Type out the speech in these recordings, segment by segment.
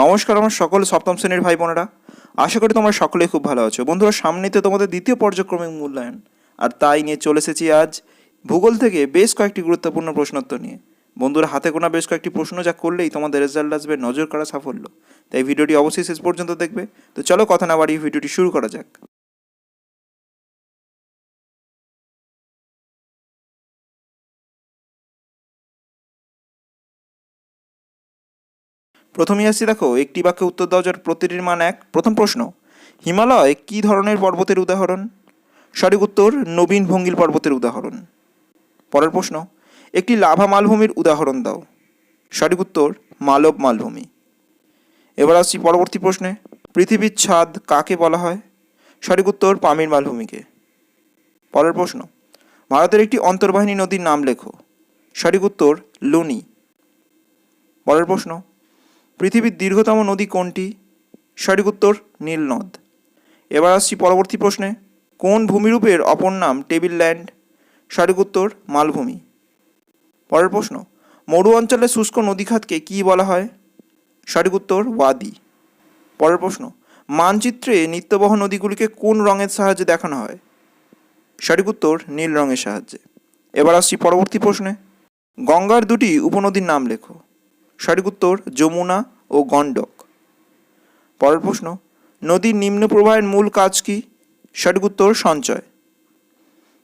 নমস্কার আমার সকল সপ্তম শ্রেণির ভাই বোনেরা। আশা করি তোমরা সকলেই খুব ভালো আছো। বন্ধুরা সামনেতে তোমাদের দ্বিতীয় পর্যায়ক্রমিক মূল্যায়ন। আর তাই নিয়ে চলে এসেছি আজ ভূগোল থেকে বেশ কয়েকটি গুরুত্বপূর্ণ প্রশ্নোত্তর নিয়ে। বন্ধুরা, হাতে গোনা বেশ কয়েকটি প্রশ্ন যা করলেই তোমাদের রেজাল্ট আসবে নজর করা সাফল্য। তাই ভিডিওটি অবশ্যই শেষ পর্যন্ত দেখবে। তো চলো কথা না বাড়িয়ে ভিডিওটি শুরু করা যাক। প্রথমেই আসছি, দেখো, একটি বাক্যে উত্তর দেওয়া যার প্রতিটির মান এক। প্রথম প্রশ্ন, হিমালয় কী ধরনের পর্বতের উদাহরণ? সঠিক উত্তর, নবীন ভঙ্গিল পর্বতের উদাহরণ। পরের প্রশ্ন, একটি লাভা মালভূমির উদাহরণ দাও। সঠিক উত্তর, মালব মালভূমি। এবার আসছি পরবর্তী প্রশ্নে, পৃথিবীর ছাদ কাকে বলা হয়? সঠিক উত্তর, পামির মালভূমিকে। পরের প্রশ্ন, ভারতের একটি অন্তর্বাহিনী নদীর নাম লেখো। সঠিক উত্তর, লুনি। পরের প্রশ্ন পৃথিবীর দীর্ঘতম নদী কোনটি? সঠিক উত্তর, নীল নদ। এবার আসছি পরবর্তী প্রশ্নে। কোন ভূমিরূপের অপর নাম টেবিল ল্যান্ড? সঠিক উত্তর, মালভূমি। পরের প্রশ্ন, মরু অঞ্চলে শুষ্ক নদীখাতকে কী বলা হয়? সঠিক উত্তর, ওয়াদি। পরের প্রশ্ন, মানচিত্রে নিত্যবহ নদীগুলিকে কোন রঙের সাহায্যে দেখানো হয়? সঠিক উত্তর, নীল রঙের সাহায্যে। এবার আসছি পরবর্তী প্রশ্নে। গঙ্গার দুটি উপনদীর নাম লেখো। সঠিক উত্তর যমুনা ও গণ্ডক। পরের প্রশ্ন, নদীর নিম্ন প্রবাহের মূল কাজ কি? সঠিক উত্তর, সঞ্চয়।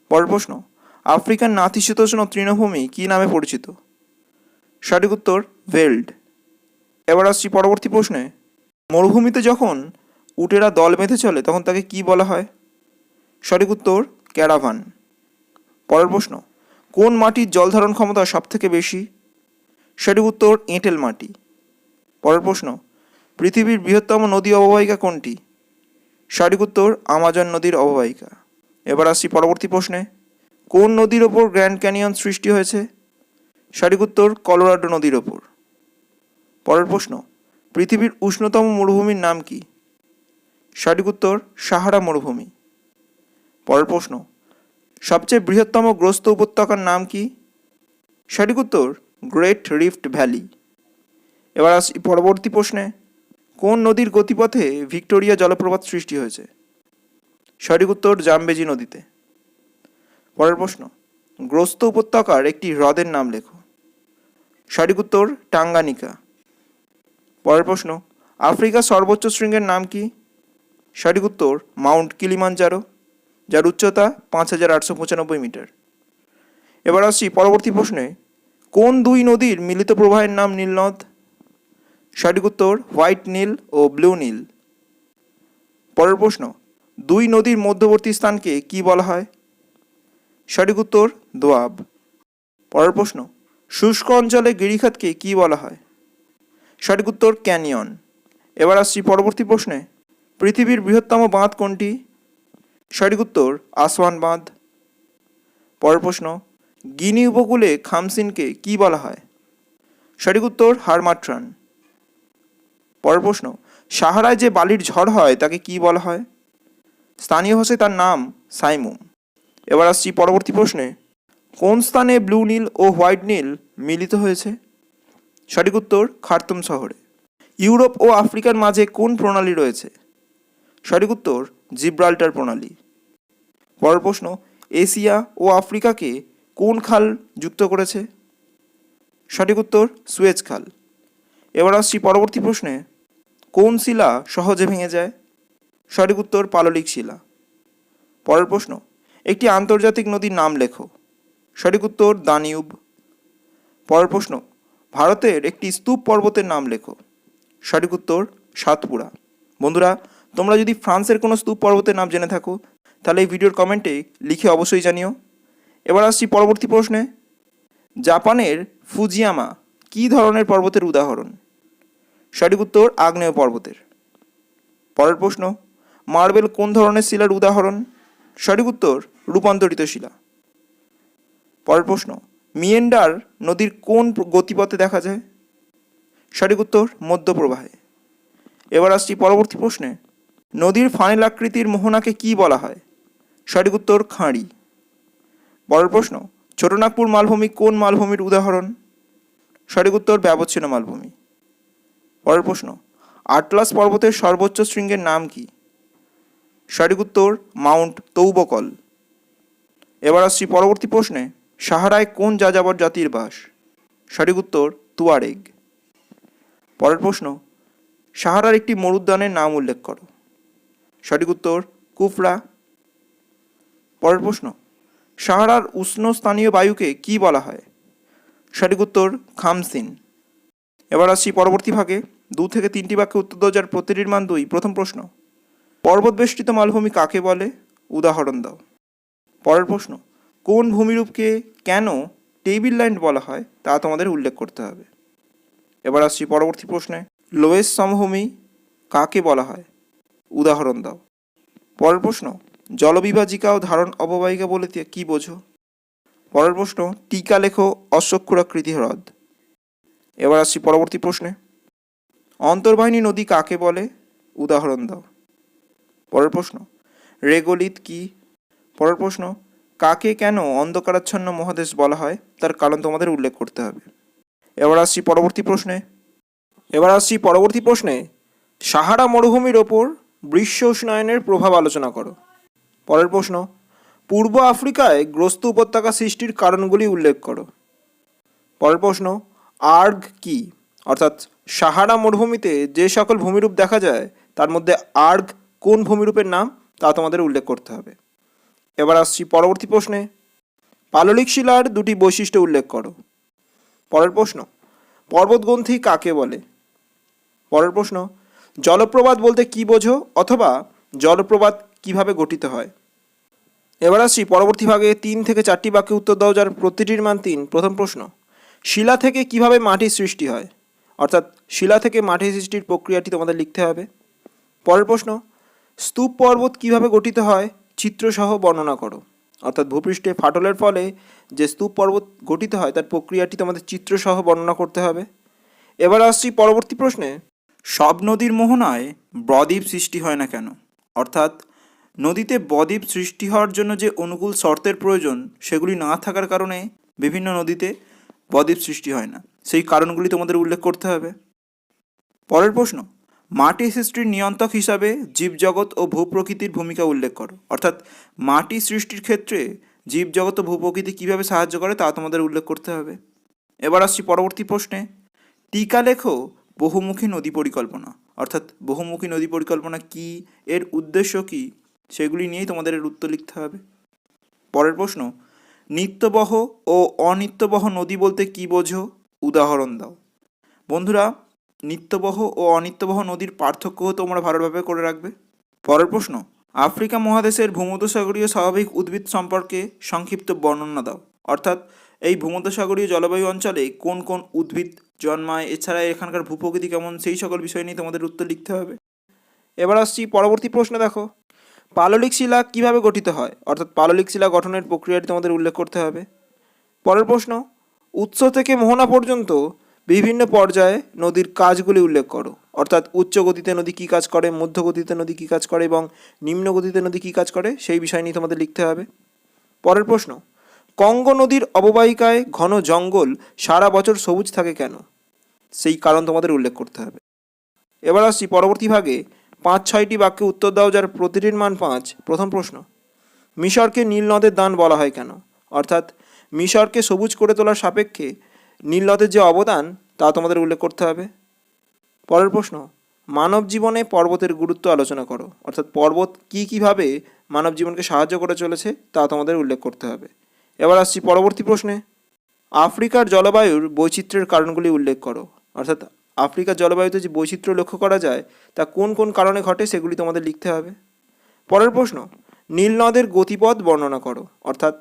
পরের প্রশ্ন, আফ্রিকার নাতিশীতোষ্ণ তৃণভূমি কী নামে পরিচিত? সঠিক উত্তর, ভেল্ড। এবার আসছি পরবর্তী প্রশ্নে। মরুভূমিতে যখন উটেরা দল বেঁধে চলে, তখন তাকে কি বলা হয়? সঠিক উত্তর, ক্যারাভান। পরের প্রশ্ন, কোন মাটির জল ধারণ ক্ষমতা সবথেকে বেশি? সঠিক উত্তর এঁটেল মাটি। পরের প্রশ্ন, পৃথিবীর বৃহত্তম নদী অববাহিকা কোনটি? সঠিক উত্তর, আমাজন নদীর অববাহিকা। এবার আসছি পরবর্তী প্রশ্নে, কোন নদীর ওপর গ্র্যান্ড ক্যানিয়ন সৃষ্টি হয়েছে? সঠিক উত্তর, কলোরাডো নদীর ওপর। পরের প্রশ্ন, পৃথিবীর উষ্ণতম মরুভূমির নাম কি? সঠিক উত্তর, সাহারা মরুভূমি। পরের প্রশ্ন, সবচেয়ে বৃহত্তম গ্রস্ত উপত্যকার নাম কি? সঠিক উত্তর গ্রেট রিফট ভ্যালি এবার আসি পরবর্তী প্রশ্নে। কোন নদীর গতিপথে ভিক্টোরিয়া জলপ্রপাত সৃষ্টি হয়েছে? সঠিক উত্তর জামবেজি নদীতে। পরের প্রশ্ন, গ্রস্ত উপত্যকার একটি হ্রদের নাম লেখো। সঠিক উত্তর, টাঙ্গানিকা। পরের প্রশ্ন, আফ্রিকার সর্বোচ্চ শৃঙ্গের নাম কি? সঠিক উত্তর, মাউন্ট কিলিমানজারো যার উচ্চতা পাঁচ হাজার আটশো পঁচানব্বই মিটার। এবার আসছি পরবর্তী প্রশ্নে কোন দুই নদীর মিলিত প্রবাহের নাম নীলনদ সঠিক উত্তর, হোয়াইট নীল ও ব্লু নীল। পরের প্রশ্ন, দুই নদীর মধ্যবর্তী স্থানকে কি বলা হয়? সঠিক উত্তর, দোয়াব। পরের প্রশ্ন, শুষ্ক অঞ্চলে গিরিখাতকে কি বলা হয়? সঠিক উত্তর, ক্যানিয়ন। এবার আসছি পরবর্তী প্রশ্নে, পৃথিবীর বৃহত্তম বাঁধ কোনটি? সঠিক উত্তর, আসওয়ান বাঁধ। পরের প্রশ্ন গিনি উপকূলে খামসিনকে কি বলা হয়? সঠিক উত্তর, হারমাট্রান। পরের প্রশ্ন, সাহারায় যে বালির ঝড় হয়, তাকে কি বলা হয়? স্থানীয় ভাষায় তার নাম সাইমুম। এবার আসছি পরবর্তী প্রশ্নে, কোন স্থানে ব্লু নীল ও হোয়াইট নীল মিলিত হয়েছে? সঠিক উত্তর, খার্তুম শহরে। ইউরোপ ও আফ্রিকার মাঝে কোন প্রণালী রয়েছে? সঠিক উত্তর, জিব্রাল্টার প্রণালী। পরের প্রশ্ন, এশিয়া ও আফ্রিকাকে কোন খাল যুক্ত করেছে? সঠিক উত্তর, সুয়েজ খাল। এবার আসছি পরবর্তী প্রশ্নে। কোন শিলা সহজে ভেঙে যায়? সঠিক উত্তর, পাললিক শিলা। পরের প্রশ্ন, একটি আন্তর্জাতিক নদীর নাম লেখো। সঠিক উত্তর, দানিউব। পরের প্রশ্ন, ভারতের একটি স্তূপ পর্বতের নাম লেখো। সঠিক উত্তর, সাতপুরা। বন্ধুরা, তোমরা যদি ফ্রান্সের কোনো স্তূপ পর্বতের নাম জেনে থাকো, তাহলে এই ভিডিওর কমেন্টে লিখে অবশ্যই জানিও। এবার আসছি পরবর্তী প্রশ্নে। জাপানের ফুজিয়ামা কী ধরনের পর্বতের উদাহরণ? সঠিক উত্তর আগ্নেয় পর্বতের। পরের প্রশ্ন, মার্বেল কোন ধরনের শিলার উদাহরণ? সঠিক উত্তর, রূপান্তরিত শিলা। পরের প্রশ্ন, মিয়েন্ডার নদীর কোন গতিপথে দেখা যায়? সঠিক উত্তর, মধ্যপ্রবাহে। এবার আসছি পরবর্তী প্রশ্নে, নদীর ফানেল আকৃতির মোহনাকে কি বলা হয়? সঠিক উত্তর, খাঁড়ি। পরের প্রশ্ন ছোটনাগপুর মালভূমি কোন মালভূমির উদাহরণ? সঠিক উত্তর, ব্যবচ্ছিন্ন মালভূমি। পরের প্রশ্ন, আটলাস পর্বতের সর্বোচ্চ শৃঙ্গের নাম কি? সঠিক উত্তর, মাউন্ট তৌবকল। এবার আসছি পরবর্তী প্রশ্নে, সাহারায় কোন যাযাবর জাতির বাস? সঠিক উত্তর, তুয়ারেগ। পরের প্রশ্ন, সাহারার একটি মরুদ্যানের নাম উল্লেখ করো। সঠিক উত্তর, কুফরা। পরের প্রশ্ন সাহারার উষ্ণ স্থানীয় বায়ুকে কি বলা হয়? সঠিক উত্তর, খামসিন। এবার আসছি পরবর্তী ভাগে। দু থেকে তিনটি বাক্যে উত্তর দেওয়া যার প্রতিটির মান দুই। প্রথম প্রশ্ন পর্বত বেষ্টিত মালভূমি কাকে বলে? উদাহরণ দাও। পরের প্রশ্ন, কোন ভূমিরূপকে কেন টেবিল ল্যান্ড বলা হয়? তা তোমাদের উল্লেখ করতে হবে। এবার আসছি পরবর্তী প্রশ্নে লোয়েস সমভূমি কাকে বলা হয়? উদাহরণ দাও। পরের প্রশ্ন জলবিভাজিকা ও ধারণ অববাহিকা বলে কি বোঝো? পরের প্রশ্ন, টিকা লেখো অশ্বক্ষুরাকৃতি হ্রদ। এবার আসছি পরবর্তী প্রশ্নে। অন্তর্বাহিনী নদী কাকে বলে? উদাহরণ দাও। পরের প্রশ্ন, রেগোলিত কি? পরের প্রশ্ন, কাকে কেন অন্ধকারাচ্ছন্ন মহাদেশ বলা হয়? তার কারণ তোমাদের উল্লেখ করতে হবে। এবার আসছি পরবর্তী প্রশ্নে। এবার আসছি পরবর্তী প্রশ্নে, সাহারা মরুভূমির ওপর বিশ্ব উষ্ণায়নের প্রভাব আলোচনা করো। পরের প্রশ্ন, পূর্ব আফ্রিকায় গ্রস্ত উপত্যকা সৃষ্টির কারণগুলি উল্লেখ করো। পরের প্রশ্ন, আর্গ কি? অর্থাৎ, সাহারা মরুভূমিতে যে সকল ভূমিরূপ দেখা যায়, তার মধ্যে আর্গ কোন ভূমিরূপের নাম? তা তোমাদের উল্লেখ করতে হবে। এবার আসছি পরবর্তী প্রশ্নে। পাললিক শিলার দুটি বৈশিষ্ট্য উল্লেখ করো। পরের প্রশ্ন, পর্বতগ্রন্থি কাকে বলে? পরের প্রশ্ন, জলপ্রপাত বলতে কি বোঝো অথবা জলপ্রপাত কীভাবে গঠিত হয়? এবার আসছি পরবর্তী ভাগে তিন থেকে চারটি বাক্যে উত্তর দাও, যার প্রতিটির মান তিন। প্রথম প্রশ্ন, শিলা থেকে কীভাবে মাটির সৃষ্টি হয়? অর্থাৎ শিলা থেকে মাটি সৃষ্টির প্রক্রিয়াটি তোমাদের লিখতে হবে। পরের প্রশ্ন, স্তূপ পর্বত কীভাবে গঠিত হয়? চিত্রসহ বর্ণনা করো। অর্থাৎ ভূপৃষ্ঠে ফাটলের ফলে যে স্তূপ পর্বত গঠিত হয়, তার প্রক্রিয়াটি তোমাদের চিত্রসহ বর্ণনা করতে হবে। এবার আসছি পরবর্তী প্রশ্নে, সব নদীর মোহনায় ব্রদ্বীপ সৃষ্টি হয় না কেন? অর্থাৎ নদীতে বদ্বীপ সৃষ্টি হওয়ার জন্য যে অনুকূল শর্তের প্রয়োজন, সেগুলি না থাকার কারণে বিভিন্ন নদীতে বদ্বীপ সৃষ্টি হয় না। সেই কারণগুলি তোমাদের উল্লেখ করতে হবে। পরের প্রশ্ন, মাটি সৃষ্টির নিয়ন্ত্রক হিসাবে জীবজগৎ ও ভূপ্রকৃতির ভূমিকা উল্লেখ করো। অর্থাৎ, মাটি সৃষ্টির ক্ষেত্রে জীবজগৎ ও ভূপ্রকৃতি কীভাবে সাহায্য করে তা তোমাদের উল্লেখ করতে হবে। এবার আসছি পরবর্তী প্রশ্নে, টিকা লেখো বহুমুখী নদী পরিকল্পনা। অর্থাৎ, বহুমুখী নদী পরিকল্পনা কি? এর উদ্দেশ্য কি? সেগুলি নিয়েই তোমাদের এর উত্তর লিখতে হবে। পরের প্রশ্ন, নিত্যবহ ও অনিত্যবহ নদী বলতে কি বোঝো? উদাহরণ দাও। বন্ধুরা, নিত্যবহ ও অনিত্যবহ নদীর পার্থক্যও তোমরা ভালোভাবে করে রাখবে। পরের প্রশ্ন, আফ্রিকা মহাদেশের ভূমধ্যসাগরীয় স্বাভাবিক উদ্ভিদ সম্পর্কে সংক্ষিপ্ত বর্ণনা দাও। অর্থাৎ, এই ভূমধ্যসাগরীয় জলবায়ু অঞ্চলে কোন কোন উদ্ভিদ জন্মায় এছাড়া এখানকার ভূপ্রকৃতি কেমন, সেই সকল বিষয় নিয়ে তোমাদের উত্তর লিখতে হবে। এবার আসছি পরবর্তী প্রশ্ন দেখো। পাললিক শিলা কীভাবে গঠিত হয়? অর্থাৎ পাললিক শিলা গঠনের প্রক্রিয়াটি তোমাদের উল্লেখ করতে হবে। পরের প্রশ্ন, উৎস থেকে মোহনা পর্যন্ত বিভিন্ন পর্যায়ে নদীর কাজগুলি উল্লেখ করো। অর্থাৎ উচ্চ গতিতে নদী কী কাজ করে, মধ্য গতিতে নদী কী কাজ করে এবং নিম্ন গতিতে নদী কী কাজ করে, সেই বিষয় নিয়ে তোমাদের লিখতে হবে। পরের প্রশ্ন, কঙ্গ নদীর অববাহিকায় ঘন জঙ্গল সারা বছর সবুজ থাকে কেন? সেই কারণ তোমাদের উল্লেখ করতে হবে। এবার আসছি পরবর্তী ভাগে পাঁচ ছয়টি বাক্যে উত্তর দাও যার প্রতিটির মান পাঁচ। প্রথম প্রশ্ন, মিশরকে নীল নদের দান বলা হয় কেন? অর্থাৎ, মিশরকে সবুজ করে তোলার সাপেক্ষে নীল নদের যে অবদান, তা তোমাদের উল্লেখ করতে হবে। পরের প্রশ্ন, মানব জীবনে পর্বতের গুরুত্ব আলোচনা করো। অর্থাৎ, পর্বত কী কীভাবে মানব জীবনকে সাহায্য করে চলেছে, তা তোমাদের উল্লেখ করতে হবে। এবার আসছি পরবর্তী প্রশ্নে, আফ্রিকার জলবায়ুর বৈচিত্র্যের কারণগুলি উল্লেখ করো। অর্থাৎ আফ্রিকার জলবায়ুতে যে বৈচিত্র্য লক্ষ্য করা যায়, তা কোন কোন কারণে ঘটে সেগুলি তোমাদের লিখতে হবে। পরের প্রশ্ন, নীল নদের গতিপথ বর্ণনা করো। অর্থাৎ,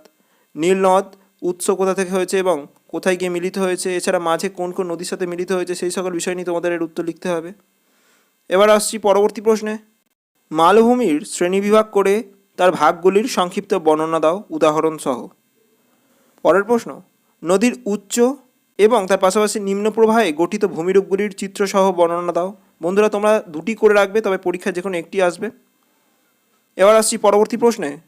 নীল নদ উৎস কোথা থেকে হয়েছে এবং কোথায় গিয়ে মিলিত হয়েছে, এছাড়া মাঝে কোন কোন নদীর সাথে মিলিত হয়েছে, সেই সকল বিষয় নিয়ে তোমাদের এর উত্তর লিখতে হবে। এবার আসছি পরবর্তী প্রশ্নে। মালভূমির শ্রেণীবিভাগ করে তার ভাগগুলির সংক্ষিপ্ত বর্ণনা দাও উদাহরণ সহ পরের প্রশ্ন, নদীর উচ্চ এবং তার পাশাপাশি নিম্ন প্রবাহে গঠিত ভূমিরূপগুলির চিত্রসহ বর্ণনা দাও। বন্ধুরা, তোমরা দুটি করে রাখবে, তবে পরীক্ষায় যে কোনো একটি আসবে। এবার আসছি পরবর্তী প্রশ্নে।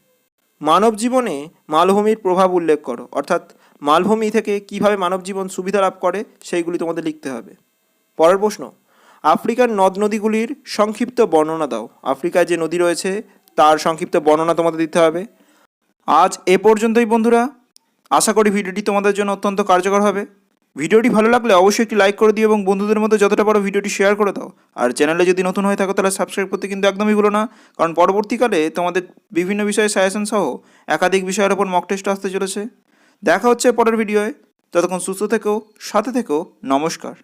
মানব জীবনে মালভূমির প্রভাব উল্লেখ করো। অর্থাৎ মালভূমি থেকে কীভাবে মানব জীবন সুবিধা লাভ করে, সেইগুলি তোমাদের লিখতে হবে। পরের প্রশ্ন, আফ্রিকার নদ নদীগুলির সংক্ষিপ্ত বর্ণনা দাও। আফ্রিকায় যে নদী রয়েছে, তার সংক্ষিপ্ত বর্ণনা তোমাদের দিতে হবে। আজ এ পর্যন্তই, বন্ধুরা। আশা করি ভিডিওটি তোমাদের জন্য অত্যন্ত কার্যকর হবে। ভিডিওটি ভালো লাগলে অবশ্যই একটি লাইক করে দিও এবং বন্ধুদের মধ্যে যতটা পারো ভিডিওটি শেয়ার করে দাও। আর চ্যানেলে যদি নতুন হয়ে থাকো, তাহলে সাবস্ক্রাইব করতে কিন্তু একদমই ভুলো না। কারণ পরবর্তীকালে তোমাদের বিভিন্ন বিষয়ে সাজেশন সহ একাধিক বিষয়ের ওপর মক টেস্ট আসতে চলেছে। দেখা হচ্ছে পরের ভিডিওয় ততক্ষণ সুস্থ থেকো, সাথে থেকো, নমস্কার।